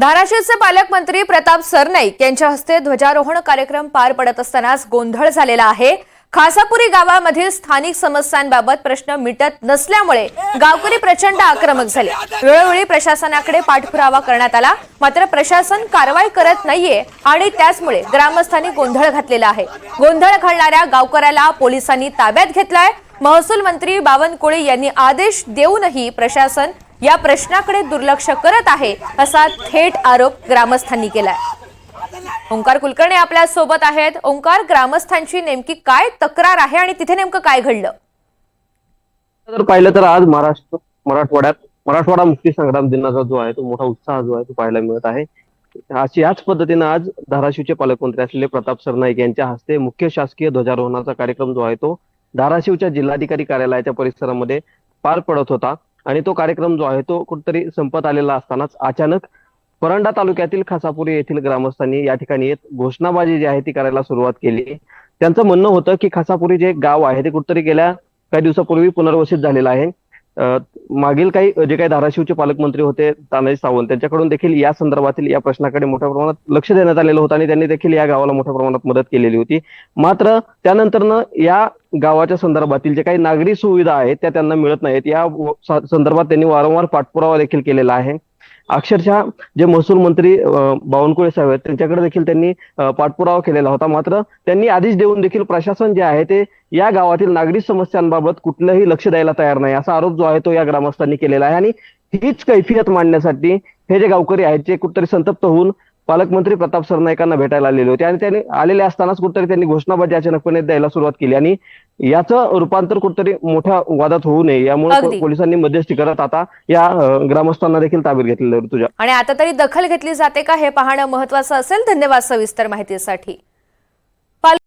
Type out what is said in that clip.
धाराशिवचे पालकमंत्री प्रताप सरनाईक यांच्या हस्ते ध्वजारोहण कार्यक्रम पार पडत असतानाच गोंधळ झालेला आहे. खासापुरी गावामधील स्थानिक समस्यांबाबत प्रश्न मिटत नसल्यामुळे गावकरी प्रचंड आक्रमक झाले. वेळोवेळी प्रशासनाकडे पाठपुरावा करण्यात आला. मात्र प्रशासन कारवाई करत नाहीये आणि त्याचमुळे ग्रामस्थांनी गोंधळ घातलेला आहे. गोंधळ घालणाऱ्या गावकऱ्याला पोलिसांनी ताब्यात घेतलाय. महसूल मंत्री बावनकुळे यांनी आदेश देऊनही प्रशासन या प्रश्नाकडे दुर्लक्ष करत आहे असा थेट आरोप ग्रामस्थांनी केलाय. ओंकार कुलकर्णी आपल्यासोबत आहेत. ओंकार ग्रामस्थांची नेमकी काय तक्रार आहे आणि तिथे नेमकं काय घडलं? जर पाहिलं तर आज महाराष्ट्र मराठवाड्यात मराठवाडा मुक्ती संग्राम दिनाचा जो आहे तो मोठा उत्साह जो आहे तो पाहायला मिळत आहे. अशी याच पद्धतीनं आज धाराशिवचे पालकमंत्री असलेले प्रताप सरनाईक यांच्या हस्ते मुख्य शासकीय ध्वजारोहणाचा कार्यक्रम जो आहे तो धाराशिवच्या जिल्हाधिकारी कार्यालयाच्या परिसरामध्ये पार पडत होता. आणि तो कार्यक्रम जो आहे तो कुठेतरी संपत आलेला असतानाच अचानक परंडा तालुक्यातील खासापुरी येथील ग्रामस्थांनी या ठिकाणी येत घोषणाबाजी जी आहे ती करायला सुरुवात केली. त्यांचं म्हणणं होतं की खासापुरी जे गाव आहे ते कुठेतरी गेल्या काही दिवसापूर्वी पुनर्वसित झालेलं आहे. मागील काही जे काही धाराशिवचे पालकमंत्री होते तानाजी सावंत त्यांच्याकडून देखील या संदर्भातील या प्रश्नाकडे मोठ्या प्रमाणात लक्ष देण्यात आलेलं होतं आणि त्यांनी देखील या गावाला मोठ्या प्रमाणात मदत केलेली होती. मात्र त्यानंतरनं या गावाच्या संदर्भातील जे काही नागरी सुविधा आहेत त्या त्यांना मिळत नाहीत. या संदर्भात त्यांनी वारंवार पाठपुरावा देखील केलेला आहे. अक्षरशः जे महसूल मंत्री बावनकुळे साहेब आहेत त्यांच्याकडे देखील त्यांनी पाठपुरावा केलेला होता. मात्र त्यांनी आदेश देऊन देखील प्रशासन जे आहे ते या गावातील नागरिक समस्यांबाबत कुठलंही लक्ष द्यायला तयार नाही. असा आरोप जो आहे तो या ग्रामस्थांनी केलेला आहे. आणि हीच कैफियत मांडण्यासाठी हे जे गावकरी आहेत ते कुठतरी संतप्त होऊन पालकमंत्री प्रताप सरनाईकांना भेटायला आलेले होते. आणि त्यांनी आलेले असतानाच कुठेतरी त्यांनी घोषणाबाजी अचानकपणे द्यायला सुरुवात केली. आणि याचं रूपांतर कुठेतरी मोठ्या वादात होऊ नये यामुळे पोलिसांनी मध्यस्थी करत आता या ग्रामस्थांना देखील ताब्यात घेतलेलं तुझ्या. आणि आता तरी दखल घेतली जाते का हे पाहणं महत्वाचं असेल? धन्यवाद सविस्तर माहितीसाठी.